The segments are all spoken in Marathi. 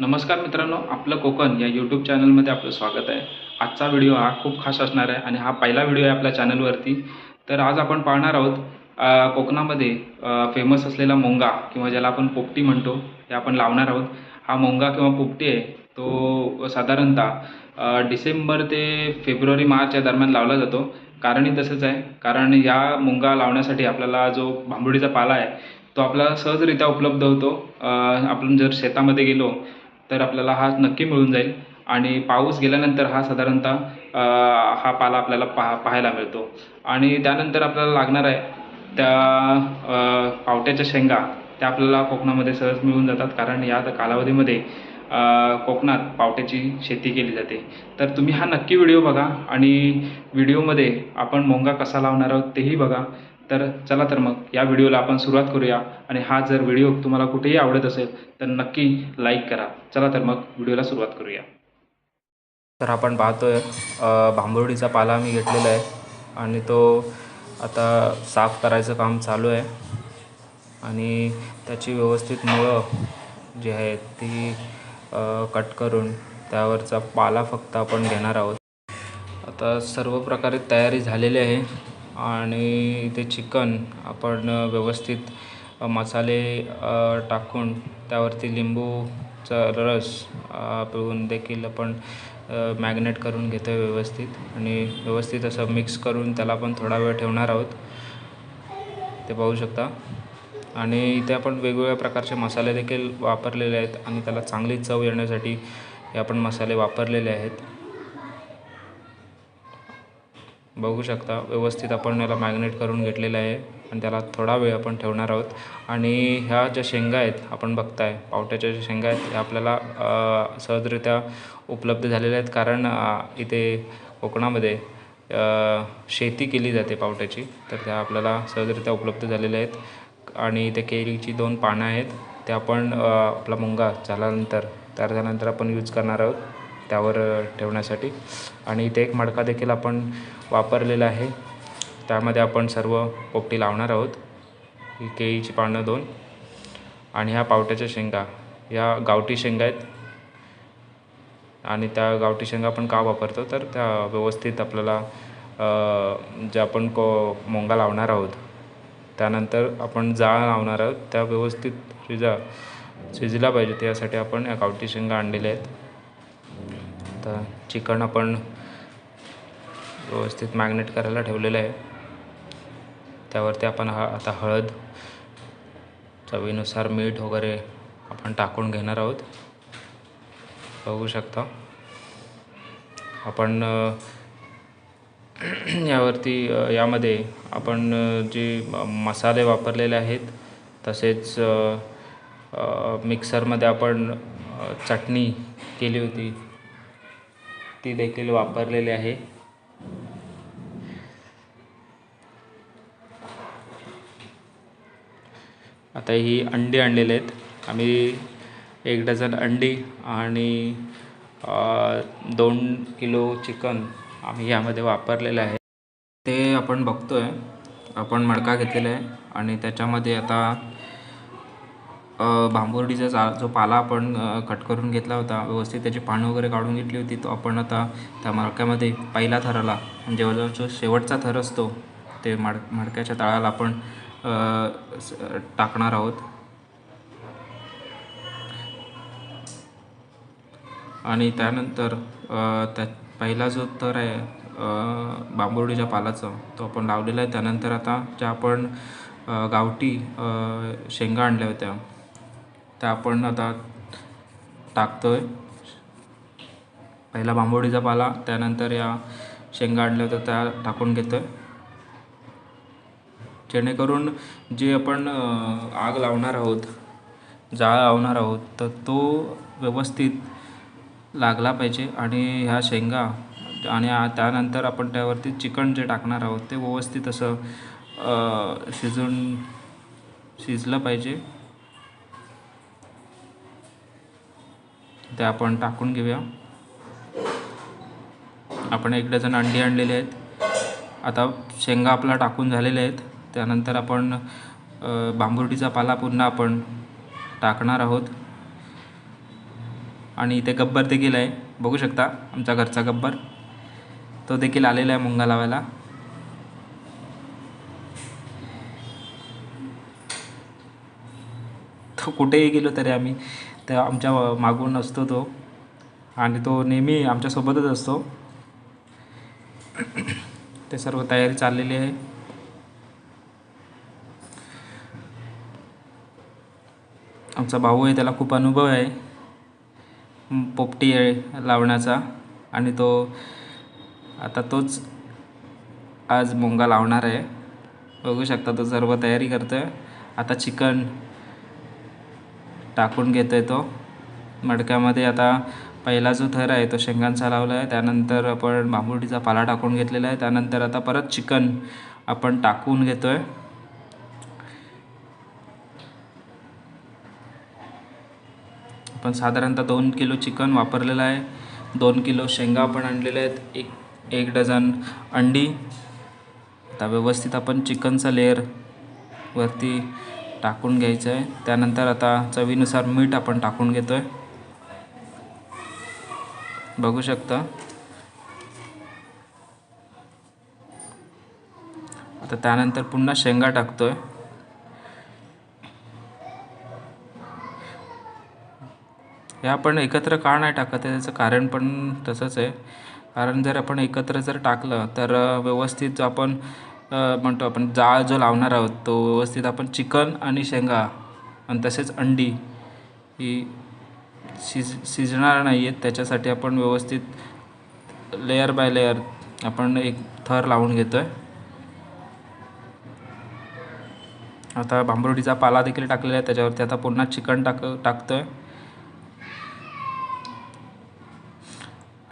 नमस्कार मित्रांनो आपलं कोकण या यूट्यूब चॅनलमध्ये आपलं स्वागत आहे. आजचा व्हिडिओ हा खूप खास असणार आहे आणि हा पहिला व्हिडिओ आहे आपल्या चॅनलवरती तर आज आपण पाहणार आहोत कोकणामध्ये फेमस असलेला मोंगा किंवा ज्याला आपण पोपटी म्हणतो हे आपण लावणार आहोत. हा मोंगा किंवा पोपटी आहे तो साधारणतः डिसेंबर ते फेब्रुवारी मार्च या दरम्यान लावला जातो. कारणही तसंच आहे. कारण या मुंगा लावण्यासाठी आपल्याला जो भांबुडीचा पाला आहे तो आपल्याला सहजरित्या उपलब्ध होतो. आपण जर शेतामध्ये गेलो तर आपल्याला हा नक्की मिळून जाईल. आणि पाऊस गेल्यानंतर हा साधारणतः हा पाला आपल्याला पहा पाहायला मिळतो. आणि त्यानंतर आपल्याला लागणार आहे त्या पावट्याच्या शेंगा. त्या आपल्याला कोकणामध्ये सहज मिळून जातात. कारण या कालावधीमध्ये कोकणात पावट्याची शेती केली जाते. तर तुम्ही हा नक्की व्हिडिओ बघा. आणि व्हिडिओमध्ये आपण मोंगा कसा लावणार आहोत तेही बघा. तर चला तर मग या व्हिडिओला आपण सुरुवात करूया. आणि हा जर व्हिडिओ तुम्हाला कुठेही आवडत असेल तर नक्की लाईक करा. चला तर मग व्हिडिओला सुरुवात करूया. तर आपण पाहतोय भांबुर्डीचा पाला मी घेतलेला आहे. आणि तो आता साफ करायचं काम चालू आहे. आणि त्याची व्यवस्थित मुळं जी आहेत ती कट करून त्यावरचा पाला फक्त आपण घेणार आहोत. आता सर्व प्रकारे तयारी झालेली आहे. आणि इथे चिकन आपण व्यवस्थित मसाले टाकून त्यावरती लिंबूचा रस पिळून देखील आपण मॅग्नेट करून घेतो आहे व्यवस्थित. आणि व्यवस्थित असं मिक्स करून त्याला आपण थोडा वेळ ठेवणार आहोत. ते पाहू शकता. आणि इथे आपण वेगवेगळ्या प्रकारचे मसाले देखील वापरलेले आहेत आणि त्याला चांगली चव येण्यासाठी हे आपण मसाले वापरलेले आहेत. बघू शकता. व्यवस्थित आपण याला मॅग्नेट करून घेतलेलं आहे आणि त्याला थोडा वेळ आपण ठेवणार आहोत. आणि ह्या ज्या शेंगा आहेत आपण बघताय पावट्याच्या ज्या शेंगा आहेत ह्या आपल्याला सहजरित्या उपलब्ध झालेल्या आहेत. कारण इथे कोकणामध्ये शेती केली जाते पावट्याची. तर त्या आपल्याला सहजरित्या उपलब्ध झालेल्या आहेत. आणि इथे केळीची दोन पानं आहेत. ते आपण आपला मुंगा झाल्यानंतर तयार झाल्यानंतर आपण यूज करणार आहोत त्यावर ठेवण्यासाठी. आणि इथे एक मडका देखील आपण वापरलेलं आहे. त्यामध्ये आपण सर्व पोपटी लावणार आहोत. ही केळीची पानं दोन आणि ह्या पावट्याच्या शेंगा. या गावठी शेंगा आहेत. आणि त्या गावठी शेंगा आपण का वापरतो? तर त्या व्यवस्थित आपल्याला जे आपण को मोंगा लावणार आहोत. त्यानंतर आपण जाळ लावणार आहोत. त्या व्यवस्थित शिजा शिजला पाहिजे त्यासाठी आपण या गावठी शेंगा आणलेल्या आहेत. तर चिकन आपण व्यवस्थित मॅग्नेट करायला ठेवलेलं आहे. त्यावरती आपण हा आता हळद चवीनुसार मीठ वगैरे आपण टाकून घेणार आहोत. बघू शकता. आपण यावरती यामध्ये आपण जे मसाले वापरलेले आहेत तसेच मिक्सरमध्ये आपण चटणी केली होती ती देखील वापरलेली आहे. आता ही अंडी आणलेले आहेत. आम्ही एक डझन अंडी आणि दोन किलो चिकन आम्ही यामध्ये वापरलेलं आहे. ते आपण बघतो आहे आपण मडका घेतलेला आहे आणि त्याच्यामध्ये आता अ, भांबुर्डीचा जा जो पाला आपण कट करून घेतला होता व्यवस्थित त्याची पानं वगैरे काढून घेतली होती तो आपण आता त्या मडक्यामध्ये पहिला थराला म्हणजे जवळजवळ जो शेवटचा थर असतो ते मड मडक्याच्या तळाला आपण टाकणार आहोत. आणि त्यानंतर त्या पहिला जो तर आहे अ, बांबुर्डीच्या पालाचा तो आपण लावलेला आहे. त्यानंतर आता ज्या आपण गावठी शेंगा आणल्या होत्या त्या आपण आता टाकतो आहे पहिला बांबोडीचा पाला त्यानंतर या शेंगा आणल्या होत्या त्या टाकून घेतो आहे जेणेकरून जे आपण आग लावणार आहोत जाळ लावणार आहोत तर तो व्यवस्थित लागला पाहिजे आणि ह्या शेंगा आणि त्यानंतर आपण त्यावरती चिकन जे टाकणार आहोत ते व्यवस्थित असं शिजून शिजलं पाहिजे. ते आपण टाकून घेऊया. आपण एक डझन अंडी आणलेली आहेत. आता शेंगा आपला टाकून झालेल्या आहेत. त्यानंतर आपण बांबुर्डीचा पाला पुन्हा आपण टाकणार आहोत. आणि इथे गब्बर देखील आहे. बघू शकता आमच्या घरचा गब्बर. तो देखील आलेला आहे मुंगा लावायला. तो कुठेही गेलो तरी आम्ही त्या आमच्या मागून असतो तो. आणि तो नेहमी आमच्यासोबतच असतो. ते सर्व तयारी चाललेली आहे. आमचा भाऊ आहे त्याला खूप अनुभव आहे. पोपटी आहे लावण्याचा आणि तो आता तोच आज मुंगा लावणार आहे. बघू शकता तो सर्व तयारी करतो आहे आता चिकन टाकून घेतो आहे तो. मडक्यामध्ये आता पहिला जो थर आहे तो शेंगांचा लावला आहे त्यानंतर आपण बांबुडीचा पाला टाकून घेतलेला आहे. त्यानंतर आता परत चिकन आपण टाकून घेतो आहे आपण साधारणतः दोन किलो चिकन वापरलेलं आहे. दोन किलो शेंगा आपण आणलेल्या आहेत. एक एक डझन अंडी. आता व्यवस्थित आपण चिकनचा लेअर वरती टाकून घ्यायचं आहे. त्यानंतर आता चवीनुसार मीठ आपण टाकून घेतो आहे बघू शकता. आता त्यानंतर पुन्हा शेंगा टाकतो आहे हे आपण एकत्र का नाही टाकत आहे? त्याचं कारण पण तसंच आहे. कारण जर आपण एकत्र जर टाकलं तर व्यवस्थित जो आपण म्हणतो आपण जाळ जो लावणार आहोत तो व्यवस्थित आपण चिकन आणि शेंगा आणि तसेच अंडी ही शिज शिजणार नाही आहेत त्याच्यासाठी आपण व्यवस्थित लेयर बाय लेयर आपण एक थर लावून घेतो आहे आता बांबरोटीचा पाला देखील टाकलेला आहे. त्याच्यावरती आता पुन्हा चिकन टाक टाकतो आहे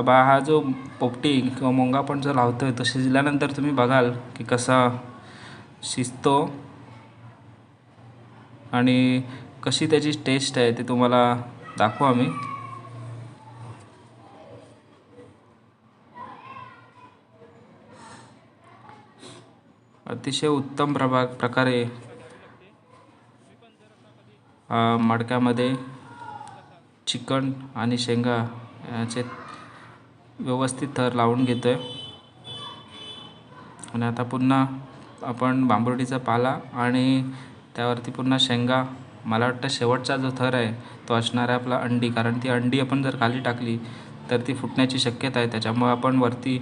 बा हा जो पोपटी किंवा मोंगा पण जो लावतो आहे तो शिजल्यानंतर तुम्ही बघाल की कसा शिजतो आणि कशी त्याची टेस्ट आहे ते तुम्हाला दाखवू आम्ही अतिशय उत्तम प्रभा प्रकारे मडक्यामध्ये चिकन आणि शेंगा याचे व्यवस्थित थर लावून घेतो आहे आणि आता पुन्हा आपण बांबुर्डीचा पाला आणि त्यावरती पुन्हा शेंगा. मला वाटतं शेवटचा जो थर आहे तो असणार आहे आपला अंडी. कारण ती अंडी आपण जर खाली टाकली तर ती फुटण्याची शक्यता आहे. त्याच्यामुळे आपण वरती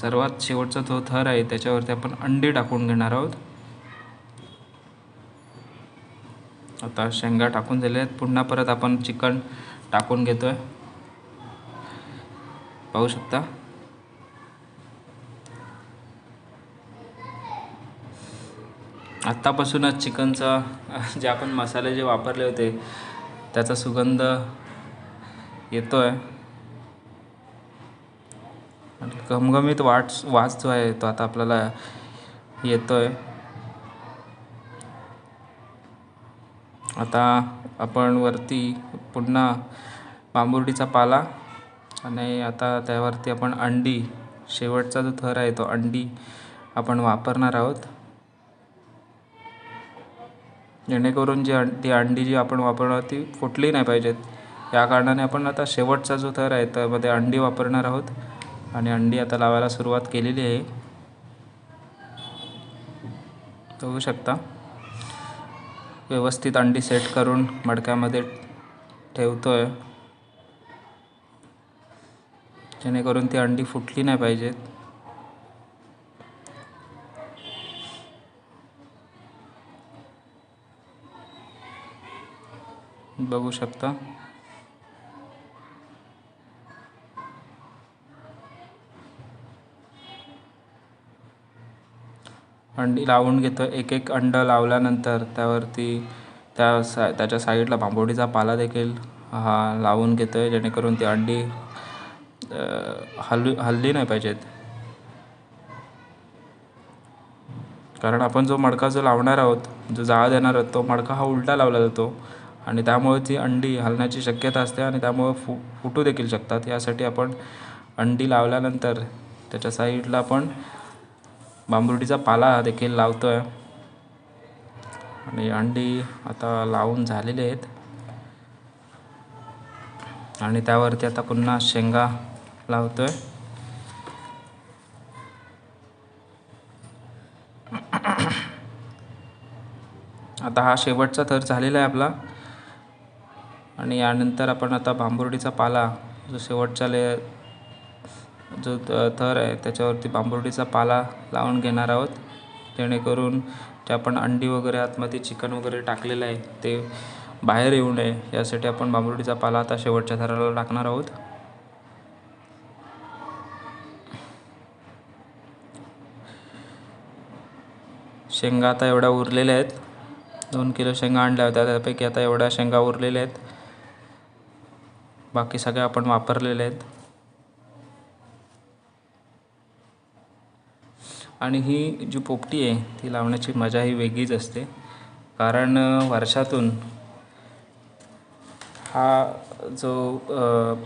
सर्वात शेवटचा जो थर आहे त्याच्यावरती आपण अंडी टाकून घेणार आहोत. आता शेंगा टाकून झाल्या आहेत पुन्हा परत आपण चिकन टाकून घेतो आहे पाहू शकता. आत्तापासूनच चिकनचा जे आपण मसाले जे वापरले होते त्याचा सुगंध येतो आहे आणि घमघमीत वाट वास जो आहे तो आता आपल्याला येतो आहे आता आपण वरती पुन्हा बांबुर्डीचा पाला आणि आता त्यावरती आपण अंडी शेवटचा जो थर आहे तो अंडी आपण वापरणार आहोत. जेणेकरून जी अं ती अंडी जी आपण वापरणार ती फुटली नाही पाहिजेत. या कारणाने आपण आता शेवटचा जो थर आहे त्यामध्ये अंडी वापरणार आहोत. आणि अंडी आता लावायला सुरुवात केलेली आहे. बघू शकता. व्यवस्थित अंडी सेट करून मडक्यामध्ये ठेवतो आहे जेणेकरून ती अंडी फुटली नाही पाहिजेत. बघू शकता. अंडी लावून घेतो. एक एक अंड लावल्यानंतर त्यावरती त्या सा त्याच्या साईडला बांबोडीचा पाला देखील हा लावून घेतो आहे जेणेकरून ती अंडी हल हलली नाही पाहिजेत. कारण आपण जो मडका जो लावणार आहोत जो जाळा देणार आहोत तो मडका हा उलटा लावला जातो. आणि त्यामुळे ती अंडी हलण्याची शक्यता असते आणि त्यामुळे फु फुटू देखील शकतात. यासाठी आपण अंडी लावल्यानंतर त्याच्या साईडला आपण बांबुर्डीचा पाला देखील लावतो आहे आणि अंडी आता लावून झालेले आहेत. आणि त्यावरती आता पुन्हा शेंगा लावतो आहे आता हा शेवटचा थर झालेला आहे आपला. आणि यानंतर आपण आता बांबुर्डीचा पाला जो शेवटचा ले जो थर आहे त्याच्यावरती बांबुर्डीचा पाला लावून घेणार आहोत. जेणेकरून जे आपण अंडी वगैरे आतमध्ये चिकन वगैरे टाकलेलं आहे ते बाहेर येऊ नये यासाठी आपण बांबुर्डीचा पाला आता शेवटच्या थराला टाकणार आहोत. शेंगा आता एवढ्या उरलेल्या आहेत. दोन किलो शेंगा आणल्या होत्या त्यापैकी आता एवढ्या शेंगा उरलेल्या आहेत. बाकी सगळ्या आपण वापरलेल्या आहेत. आणि ही जी पोपटी आहे ती लावण्याची मजा ही वेगळीच असते. कारण वर्षातून हा जो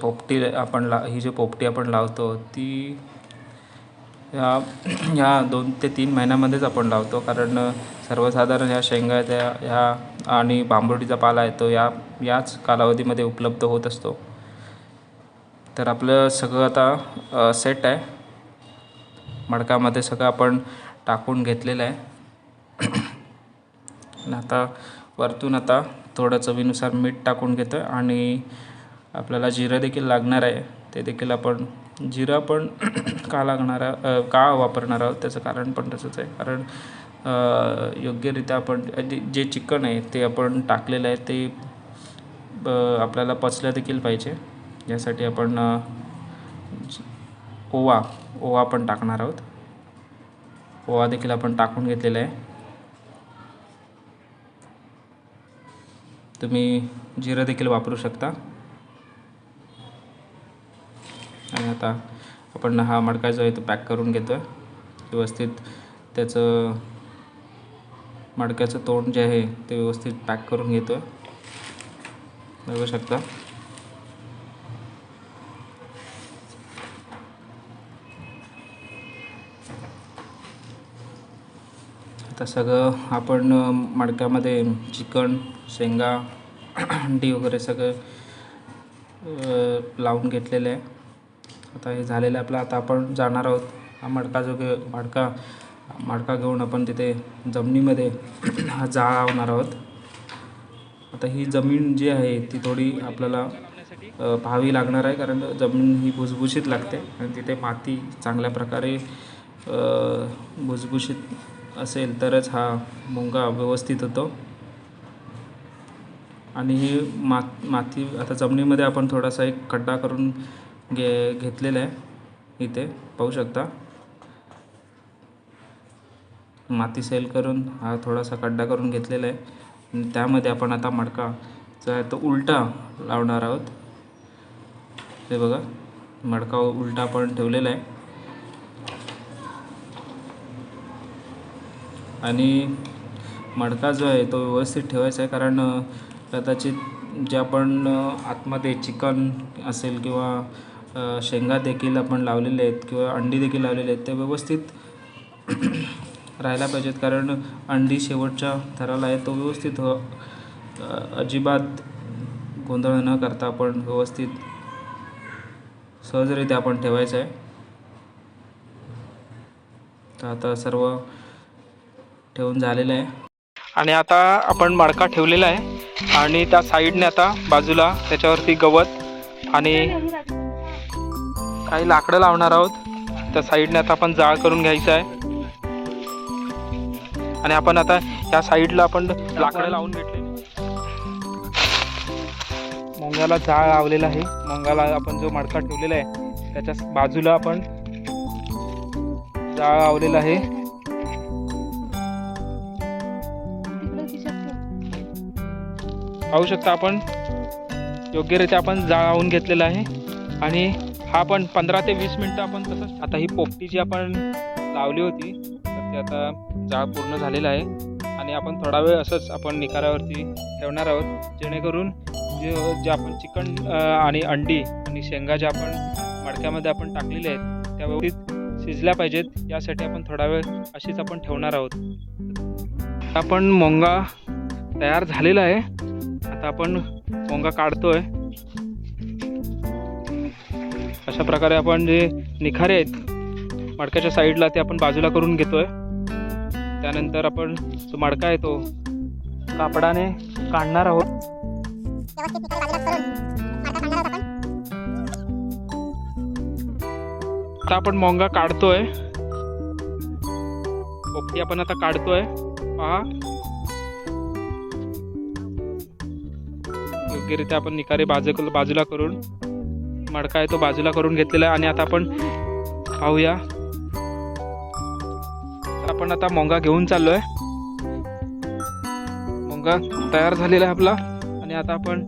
पोपटी आपण ला ही जी पोपटी आपण लावतो ती ह्या ह्या दोन ते तीन महिन्यामध्येच आपण लावतो. कारण सर्वसाधारण ह्या शेंगा आहेत त्या ह्या आणि बांबुर्डीचा पाला आहे तो या याच कालावधीमध्ये उपलब्ध होत असतो. तर आपलं सगळं आता सेट आहे. मडकामध्ये सगळं आपण टाकून घेतलेलं आहे. आणि आता वरतून आता थोडं चवीनुसार मीठ टाकून घेतो आहे आणि आपल्याला जिरं देखील लागणार आहे ते देखील आपण जिरं पण का लागणार का वापरणार आहोत त्याचं कारण पण तसंच आहे. कारण योग्यरित्या आपण जे जे चिकन आहे ते आपण टाकलेलं आहे ते आपल्याला पचलं देखील पाहिजे. यासाठी आपण ओवा ओवा पण टाकणार आहोत. ओवा देखील आपण टाकून घेतलेला आहे. तुम्ही जिरं देखील वापरू शकता. आणि आता आपण हा मडका जो आहे तो पॅक करून घेतो आहे व्यवस्थित त्याचं मडक्याचं तोंड जे आहे ते व्यवस्थित पॅक करून घेतो आहे बघू शकता. आता सगळं आपण मडक्यामध्ये चिकन शेंगा अंडी वगैरे सगळं लावून घेतलेलं आहे. आता हे झालेलं आहे आपलं. आता आपण जाणार आहोत हा मडका जो घे मडका मडका घेऊन आपण तिथे जमिनीमध्ये हा जाळ लावणार आहोत. आता ही जमीन जी आहे ती थोडी आपल्याला पाहावी लागणार आहे कारण जमीन ही भुसभुशीत लागते आणि तिथे माती चांगल्या प्रकारे भुसभुशीत असेल तरच हा मुंगा व्यवस्थित होतो. आणि ही मात माती आता जमिनीमध्ये आपण थोडासा एक खड्डा करून घे घेतलेला आहे. इथे पाहू शकता. माती सेल करून हा थोडासा खड्डा करून घेतलेला आहे. आणि त्यामध्ये आपण आता मडका जो आहे तो उलटा लावणार आहोत. हे बघा मडका उलटा आपण ठेवलेला आहे. आणि मडका जो आहे तो व्यवस्थित ठेवायचा आहे कारण कदाचित जे आपण आतमध्ये चिकन असेल किंवा शेंगा देखील आपण लावलेले आहेत किंवा अंडी देखील लावलेले आहेत ते व्यवस्थित राहायला पाहिजेत. कारण अंडी शेवटच्या थराला आहे तो व्यवस्थित अजिबात गोंधळ न करता आपण व्यवस्थित सहजरित्या आपण ठेवायचं आहे. तर आता सर्व ठेवून झालेलं आहे. आणि आता आपण मडका ठेवलेला आहे. आणि त्या साईडने आता बाजूला त्याच्यावरती गवत आणि काही लाकडं लावणार आहोत. त्या साईडने आता आपण जाळ करून घ्यायचं आहे. आणि आपण आता या साईडला आपण लाकडं लावून घेतले. मंगाला जाळ लावलेला आहे. मंगाला आपण जो मडका ठेवलेला आहे त्याच्या बाजूला आपण जाळ लावलेला आहे. पाहू शकता आपण. योग्यरित्या आपण जाळावून घेतलेला आहे. आणि हा पण पंधरा ते वीस मिनटं आपण तसंच आता ही पोपटी जी आपण लावली होती तर ती आता जाळ पूर्ण झालेला आहे. आणि आपण थोडा वेळ असंच आपण निकारावरती ठेवणार आहोत. जेणेकरून जे हो, जे आपण चिकन आणि अंडी आणि शेंगा ज्या आपण मडक्यामध्ये आपण टाकलेल्या आहेत त्या व्यवस्थित शिजल्या पाहिजेत. यासाठी आपण थोडा वेळ अशीच आपण ठेवणार आहोत. आपण मोंगा तयार झालेला आहे. आता आपण मोंगा काढतोय. अशा प्रकारे आपण जे निखारे आहेत मडक्याच्या साईडला ते आपण बाजूला करून घेतोय. त्यानंतर आपण जो मडका आहे तो कापडाने काढणार आहोत. आता आपण मोंगा काढतोय. पोपटी आपण आता काढतोय. पहा. योग्यरित्या आपण निकारे बाजू बाजूला करून मडका आहे तो बाजूला करून घेतलेला आहे आणि आता आपण पाहूया आपण आता मोंगा घेऊन चाललोय. मोंगा तयार झालेला आहे आपला. आणि आता आपण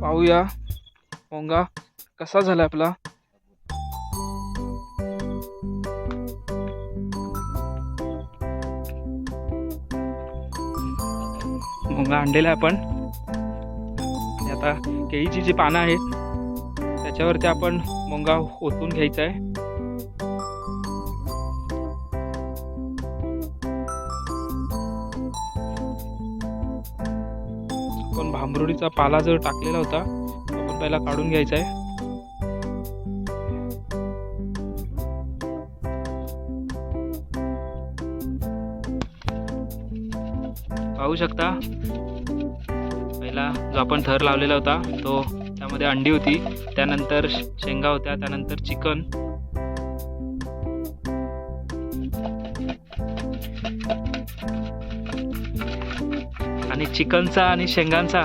पाहूया मोंगा कसा झाला आपला. मोंगा आणलेला आहे आपण. आता केळीची जी पानं आहेत त्याच्यावरती आपण मुंगा ओतून घ्यायचा आहे. पण भांबरुडीचा पाला जर टाकलेला होता तो आपण पहिला काढून घ्यायचा आहे. पाहू शकता? आपण थर लावलेला होता. तो त्यामध्ये अंडी होती. त्यानंतर शेंगा होत्या. त्यानंतर चिकन. आणि चिकनचा आणि शेंगांचा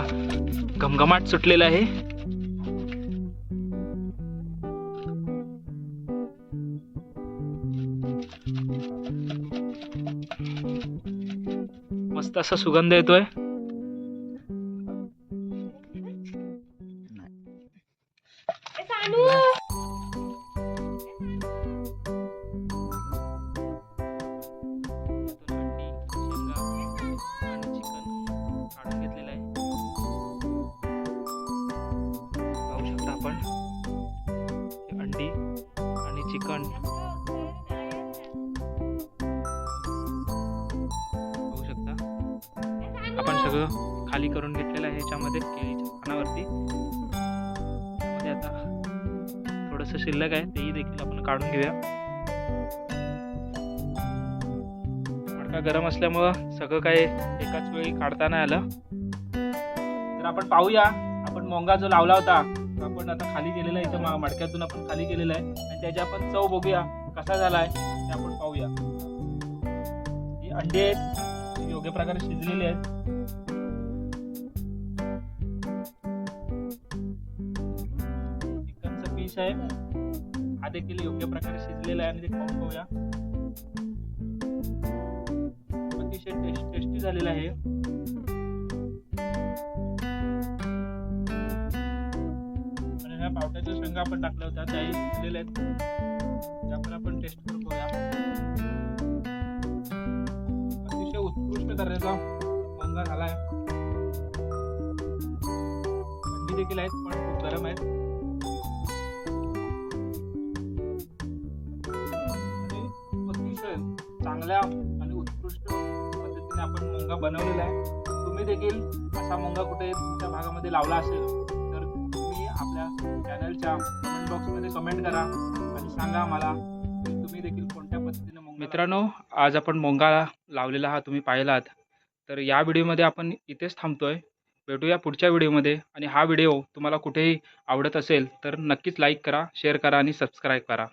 घमघमाट सुटलेला आहे. मस्त असा सुगंध येतोय. चिकन. बघू शकता. आपण सगळं खाली करून घेतलेलं आहे याच्यामध्ये केळीच्या पानावरती. त्यामध्ये आता थोडंसं शिल्लक आहे तेही देखील आपण काढून घेऊया. मडका गरम असल्यामुळं सगळं काही एकाच वेळी काढता नाही आलं. तर आपण पाहूया आपण मोंगा जो लावला होता आपण आता खाली गेलेला आहे इथं मडक्यातून आपण खाली गेलेला आहे. आणि त्याची आपण चव बघूया. कसा झाला आहे ते आपण पाहूया. ही अंडी आहेत. योग्य प्रकारे शिजलेले आहेत. चिकनचं पीस आहे. हा देखील योग्य प्रकारे शिजलेला आहे. आणि ते खाऊन पाहूया अतिशय टेस्ट टेस्टी झालेला आहे. आणि शेंगा आपण टाकल्या होत्या त्याही शिजलेल्या आहेत. त्या पण आपण टेस्ट करून बघूया. अतिशय उत्कृष्ट दर्जाचा मंगा झाला आहे थंडी देखील आहेत पण खूप गरम आहेत. अतिशय चांगल्या आणि उत्कृष्ट पद्धतीने आपण मुंगा बनवलेला आहे. तुम्ही देखील असा मुंगा कुठे तुमच्या भागामध्ये लावला असेल चॅनलच्या कमेंट बॉक्समध्ये कमेंट करा आणि सांगा आम्हाला तुम्ही देखील कोणत्या पद्धतीने मित्रांनो आज आपण मोंगाळा लावलेला हा तुम्ही पाहिलात. तर या व्हिडिओमध्ये आपण इथेच थांबतोय. भेटूया पुढच्या व्हिडिओमध्ये आणि हा व्हिडिओ तुम्हाला कुठेही आवडत असेल तर नक्कीच लाईक करा शेअर करा आणि सबस्क्राईब करा.